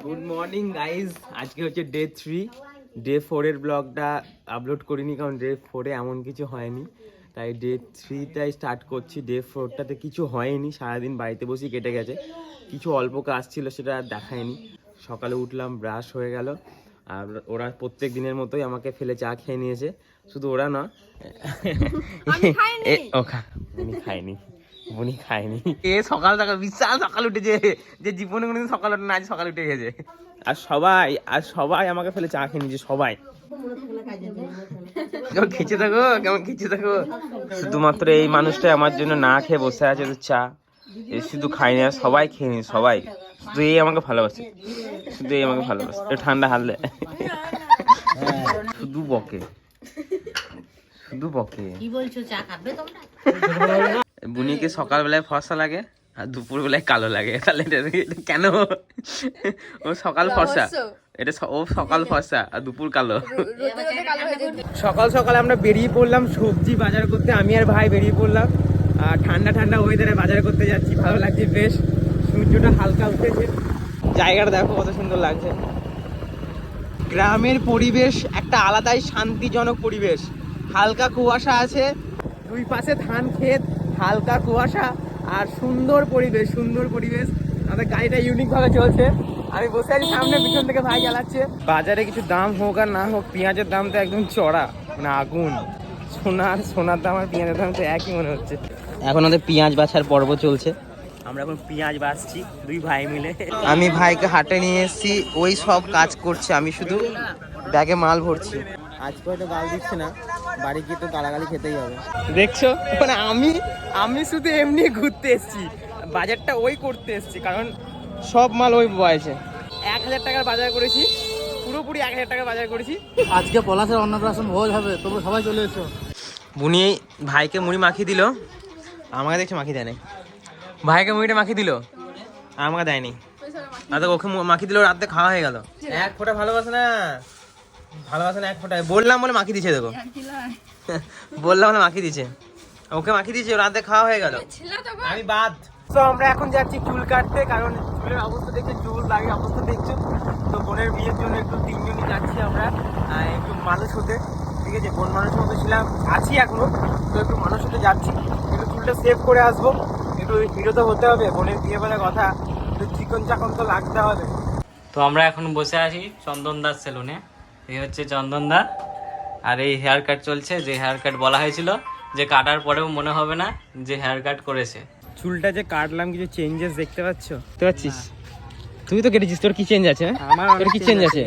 Good morning guys আজকে হচ্ছে day three day ফোরের ব্লগটা আপলোড করিনি কারণ ডে ফোরে এমন কিছু হয়নি। তাই ডে থ্রিটাই স্টার্ট করছি। ডে ফোরটাতে কিছু হয়নি সারাদিন বাড়িতে বসেই কেটে গেছে। কিছু অল্প কাজ ছিল সেটা আর দেখায়নি। সকালে উঠলাম ব্রাশ হয়ে গেল। আর ওরা প্রত্যেক দিনের মতোই আমাকে ফেলে চা খেয়ে নিয়েছে। শুধু ওরা না এ, ও খা খায়নি এ সকাল সকাল বিশাল সকাল উঠেছে। যে জীবনে কোনোদিন সকাল ওঠে না আজ সকাল উঠে গেছে। আর সবাই আর সবাই আমাকে ফেলে চা খেয়ে নিয়েছে সবাই। কেমন খেচে থাকো কেমন খেচে থাকো শুধুমাত্র এই মানুষটা আমার জন্য না খেয়ে বসে আছে তো চা। এ শুধু খাই না সবাই খেয়ে নি সবাই। শুধু এই আমাকে ভালোবাসে। শুধু এই আমাকে ভালোবাসে। একটু ঠান্ডা হারলে শুধু বকে। শুধু বকে। কি বলছো চা খাবে তোমরা? বুনিকে সকালবেলায় ফর্সা লাগে আর দুপুরবেলায় কালো লাগে। তাহলে এটা কেন? ও সকাল ফর্সা। এটা স- ও সকাল ফর্সা আর দুপুর কালো। সকাল সকাল আমরা বেরিয়ে পড়লাম সবজি বাজার করতে। আমি আর ভাই বেরিয়ে পড়লাম। আর ঠান্ডা ঠান্ডা ওয়েদারে বাজার করতে যাচ্ছি। ভালো লাগছে বেশ। সূর্যটা হালকা উঠেছে। জায়গাটা দেখো কত সুন্দর লাগছে। গ্রামের পরিবেশ একটা আলাদাই শান্তিজনক পরিবেশ। হালকা কুয়াশা আছে। দুই পাশে ধান ক্ষেত। হালকা কুয়াশা আর সুন্দর পরিবেশ সুন্দর পরিবেশ। আমাদের গাড়িটা ইউনিক ভাবে চলছে। আমি বসে আছি সামনে পিছন থেকে ভাই চালাচ্ছে বাজারে কিছু দাম হোক আর না হোক পেঁয়াজের দাম তো একদম চড়া মানে আগুন। সোনার সোনার দাম আর পেঁয়াজের দাম তো একই মনে হচ্ছে। এখন আমাদের পেঁয়াজ বাছার পর্ব চলছে। আমরা এখন পেঁয়াজ বাছছি দুই ভাই মিলে। আমি ভাইকে হাটে নিয়ে এসেছি ওই সব কাজ করছে আমি শুধু ব্যাগে মাল ভরছি। আজকে হয়তো গাল দিচ্ছে না। বাড়ি গিয়ে তো গালাগালি খেতেই হবে। দেখছ? মানে আমি আমি শুধু এমনি ঘুরতে এসেছি। বাজারটা ওই করতে এসেছি কারণ সব মাল ওই বয়সে। এক হাজার টাকার বাজার করেছি পুরোপুরি এক হাজার টাকার বাজার করেছি। আজকে পলাশের অন্নপ্রাশন ভোজ হবে তোমরা সবাই চলে এসো। বুনি ভাইকে মুড়ি মাখিয়ে দিল। আমাকে দেখছে মাখিয়ে দেয় নাই। ভাইকে মুড়িটা মাখিয়ে দিল? আমাকে দেয়নি। আর তো ওকে মাখিয়ে দিল রাতে খাওয়া হয়ে গেল। এক ফোঁটা ভালোবাসে না। ভালোবাসে না এক ফোঁটা। বললাম বলে মাখিয়ে দিছে দেখো। বললাম বলে মাখিয়ে দিছে ওকে মাখিয়ে দিয়েছে, রাতে খাওয়া হয়ে গেল। আমি বাদ। তো আমরা এখন যাচ্ছি চুল কাটতে, কারণ চুলের অবস্থা দেখছ, চুল দাগের অবস্থা দেখছ। তো বোনের বিয়ের জন্য একটু তিনজনই যাচ্ছি আমরা একটু মানুষ হতে। ঠিক আছে, বোন মানুষ মতো ছিলাম, আছি এখনও। তো একটু মানুষ হতে যাচ্ছি। একটু চুলটা সেভ করে আসব। একটু হিরো তো হতে হবে, বোনের বিয়ে বলে কথা। একটু চিকন চাকন তো লাগতে হবে। তো আমরা এখন বসে আছি চন্দন দাস সেলুনে এই হচ্ছে চন্দন দা। আর এই হেয়ার কাট চলছে যে হেয়ার কাট বলা হয়েছিল যে কাটার পরেও মনে হবে না যে হেয়ার কাট করেছে। চুলটা যে কাটলাম কিছু চেঞ্জেস দেখতে পাচ্ছ? দেখতে পাচ্ছিস? তুই তো কেটেছিস তোর কি চেঞ্জ আছে হ্যাঁ? আমার তোর কি চেঞ্জ আছে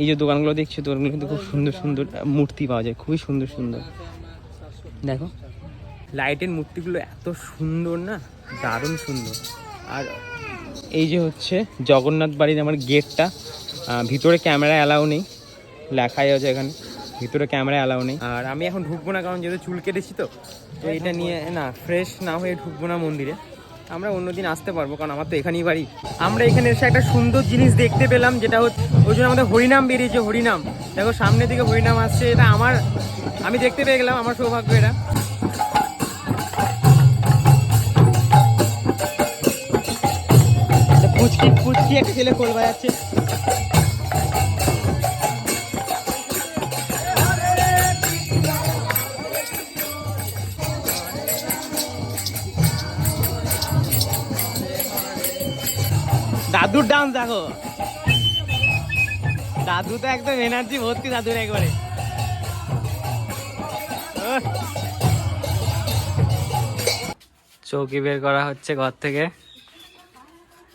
এই যে দোকানগুলো দেখছ দোকানগুলো কিন্তু খুব সুন্দর সুন্দর মূর্তি পাওয়া যায় খুবই সুন্দর সুন্দর। দেখো। লাইটের মূর্তিগুলো এত সুন্দর না? দারুণ সুন্দর। আর এই যে হচ্ছে জগন্নাথ বাড়ির আমার গেটটা ভিতরে ক্যামেরা অ্যালাউ নেই। লেখাই আছে এখানে। ভিতরে ক্যামেরা অ্যালাউ নেই। আর আমি এখন ঢুকবো না কারণ যেহেতু চুল কেটেছি তো। তো এটা নিয়ে না ফ্রেশ না হয়ে ঢুকবো না মন্দিরে। আমরা অন্যদিন আসতে পারব কারণ আমার তো এখানেই বাড়ি। আমরা এখানে এসে একটা সুন্দর জিনিস দেখতে পেলাম যেটা হচ্ছে ওই জন্য আমাদের হরিনাম বেরিয়েছে হরিনাম। দেখো সামনের দিকে হরিনাম আসছে এটা আমার আমি দেখতে পেয়ে গেলাম আমার সৌভাগ্য এটা। পুচকি পুচকি একটা ছেলে খোল বাজাচ্ছে। দাদুর ডান্স দেখো। দাদু তো একদম এনার্জি ভর্তি দাদুর একবারে। চৌকি বের করা হচ্ছে ঘর থেকে।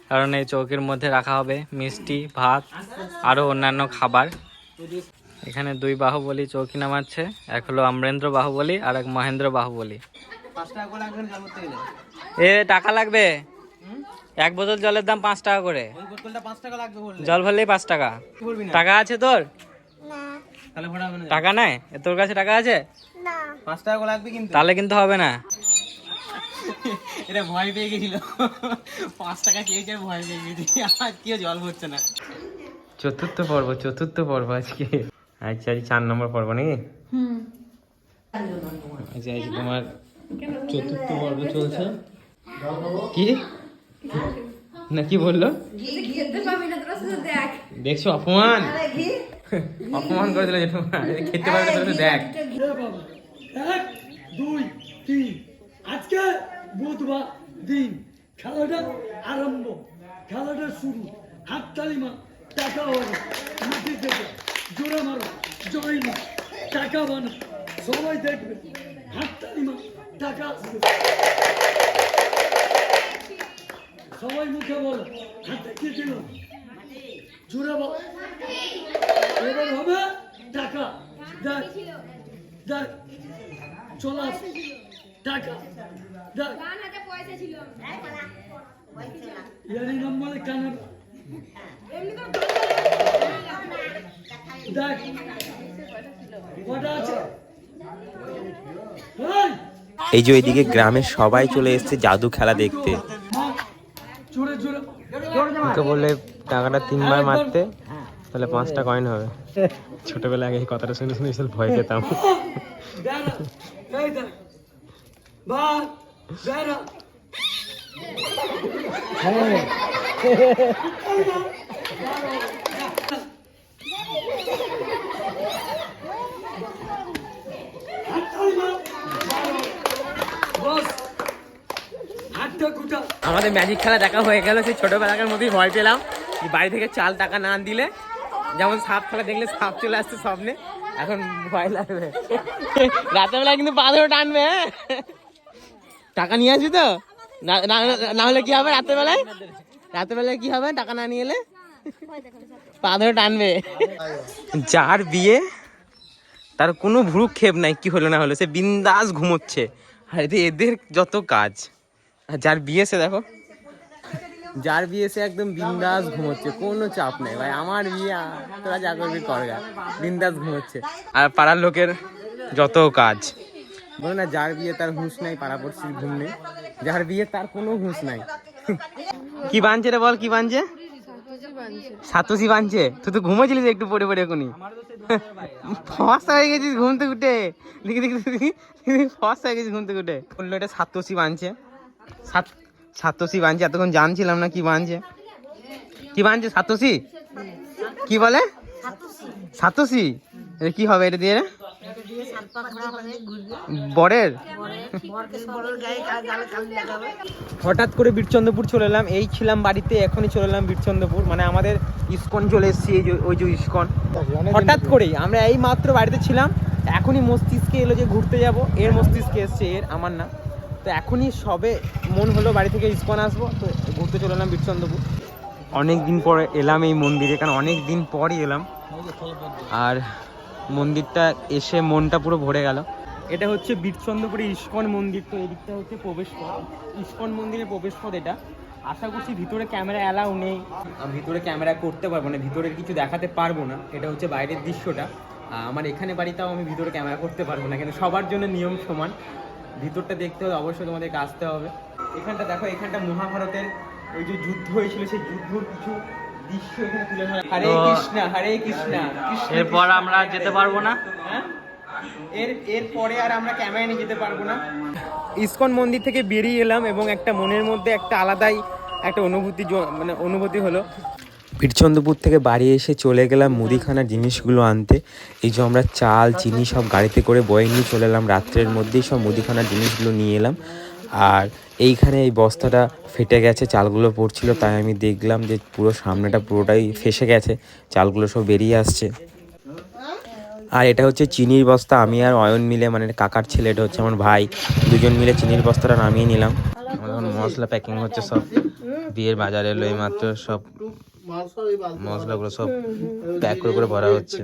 কারণ এই চৌকির মধ্যে রাখা হবে মিষ্টি ভাত আরও অন্যান্য খাবার। এখানে দুই বাহুবলী চৌকি নামাচ্ছে এক হলো অমরেন্দ্র বাহুবলী আর এক মহেন্দ্র বাহুবলী। এ টাকা লাগবে? এক বোতল জলের দাম পাঁচ টাকা করে। জল ভরলেই পাঁচ টাকা। টাকা আছে তোর? টাকা নাই? এ, তোর কাছে টাকা আছে? টাকা লাগবে কিন্তু। তাহলে কিন্তু হবে না। এটা ভয় পেয়ে গেছিল। পাঁচ টাকা চেয়েছে ভয় পেয়ে গেছি। আর কেউ জল ভরছে না। চতুর্থ পর্ব চতুর্থ পর্ব আজকে। আচ্ছা আজ চার নম্বর পর্ব নাকি? আচ্ছা আজ তোমার চতুর্থ পর্ব চলছে। কি? না কি বলল? দেখছ অপমান? অপমান করে দিল খেতে পারবে দেখ এক দুই তিন আজকে বুধবার দিন। খেলাটা আরম্ভ। খেলাটা শুরু। হাততালি মা, টাকা হবে মাটি থেকে জোরে মারো। জয় মা, টাকা বানো। সবাই দেখবে। হাততালি মা, টাকা আসবে সবাই মুখে বলো, হাতে কি দিল? জোরে বল এবার হবে টাকা। দেখ দেখ চলে আস। টাকা। দেখ পয়সা ছিল। ইয়ারি নম্বরে কানে দেখ কটা আছে? এই, এই যে ওইদিকে গ্রামের সবাই চলে এসেছে জাদু খেলা দেখতে। ওকে বললে টাকাটা তিনবার মারতে তাহলে পাঁচটা কয়েন হবে। ছোটবেলায় আগে এই কথাটা শুনে শুনে ভয় পেতাম। আমাদের ম্যাজিক খেলা দেখা হয়ে গেল, সেই ছোটবেলাকার মধ্যেই ভয় পেলাম। বাড়ি থেকে চাল টাকা না দিলে, যেমন সাপ খেলা দেখলে সাপ চলে আসছে স্বপ্নে, এখন ভয় লাগবে। রাতের বেলা কিন্তু ধরে টানবে হ্যাঁ? টাকা নিয়ে আসবি তো? না হলে কি হবে রাতের বেলায় রাতের বেলায় কি হবে? টাকা না নিয়ে এলে? পা ধরে টানবে। যার বিয়ে, তার কোনো ভ্রুক্ষেপ নাই, কি হলো না হলো, সে বিন্দাস ঘুমোচ্ছে। আর এদের এদের যত কাজ। আর যার বিয়ে সে দেখো, যার বিয়ে সে একদম বিন্দাস ঘুমোচ্ছে, কোনো চাপ নেই। ভাই, আমার বিয়ে, তোরা যা করবি, করগা। বিন্দাস ঘুমোচ্ছে। আর পাড়ার লোকের যত কাজ। বলো না, যার বিয়ে তার হুঁশ নাই পাড়া পড়শির ঘুম নেই। যার বিয়ে তার কোনো হুঁশ নাই। কি বানছে রে বল, কি বানছে? সাতোশি বানছে। তুই তো ঘুমোছিলিস একটু পড়ে পড়ে এখনই। ফসা হয়ে গেছিস ঘুম থেকে উঠে। দেখি দেখি দেখি ফসা হয়ে গেছিস ঘুম থেকে উঠে। বলল, এটা সাতোশি বানছে। সাত, সাতোশি বানছে, এতক্ষণ জানছিলাম না কি বানছে। কি বানছে, সাতোশি? কি বলে? সাতোশি। কি হবে এটা দিয়ে বরের? হঠাৎ করে বীরচন্দ্রপুর চলে এলাম। এই ছিলাম বাড়িতে এখনই চলে এলাম বীরচন্দ্রপুর। মানে আমাদের ইস্কন চলে এসেছি এই যে ওই যে ইস্কন। হঠাৎ করেই আমরা এই মাত্র বাড়িতে ছিলাম। এখনই মস্তিষ্কে এলো যে ঘুরতে যাব। এর মস্তিষ্কে এসছে এর আমার না। তো এখনই সবে মন হলো বাড়ি থেকে ইস্কন আসব। তো ঘুরতে চলে এলাম বীরচন্দ্রপুর। অনেক দিন পরে এলাম এই মন্দিরে কারণ অনেক দিন পরই এলাম। আর মন্দিরটা এসে মনটা পুরো ভরে গেল। এটা হচ্ছে বীরচন্দ্রপুরে ইস্কন মন্দির তো এদিকটা হচ্ছে প্রবেশ পথ। ইস্কন মন্দিরে প্রবেশ পথ এটা। আশা করছি ভিতরে ক্যামেরা অ্যালাউ নেই। আমি ভিতরে ক্যামেরা করতে পারব না ভিতরে কিছু দেখাতে পারব না। এটা হচ্ছে বাইরের দৃশ্যটা। আমার এখানে বাড়িতেও আমি ভিতরে ক্যামেরা করতে পারব না কিন্তু সবার জন্য নিয়ম সমান। ভিতরটা দেখতে হলে অবশ্যই তোমাদেরকে আসতে হবে। এখানটা দেখো এখানটা মহাভারতের ওই যে যুদ্ধ হয়েছিল সেই যুদ্ধর কিছু দৃশ্য এখানে তুলে ধরা। হরে তো কৃষ্ণ হরে কৃষ্ণ কৃষ্ণ এরপর আমরা যেতে পারব না? হ্যাঁ? এর এর আর আমরা ক্যামেরা নিয়ে যেতে পারব না। ইসকন মন্দির থেকে বেরিয়ে এলাম এবং একটা মনের মধ্যে একটা আলাদাই একটা অনুভূতি জ- মানে অনুভূতি হলো। বীরচন্দ্রপুর থেকে বাড়ি এসে চলে গেলাম মুদিখানার জিনিসগুলো আনতে। এই যে আমরা চাল চিনি সব গাড়িতে করে বয়ে নিয়ে চলে এলাম। রাত্রের মধ্যেই সব মুদিখানার জিনিসগুলো নিয়ে এলাম। আর এইখানে এই বস্তাটা ফেটে গেছে চালগুলো পড়ছিল তাই আমি দেখলাম যে পুরো সামনেটা পুরোটাই ফেসে গেছে চালগুলো সব বেরিয়ে আসছে। আর এটা হচ্ছে চিনির বস্তা আমি আর অয়ন মিলে মানে কাকার ছেলে এটা হচ্ছে আমার ভাই দুজন মিলে চিনির বস্তাটা নামিয়ে নিলাম। এখন মশলা প্যাকিং হচ্ছে সব বিয়ের বাজারে এলো এই মাত্র সব মশলাগুলো সব প্যাক করে করে ভরা হচ্ছে।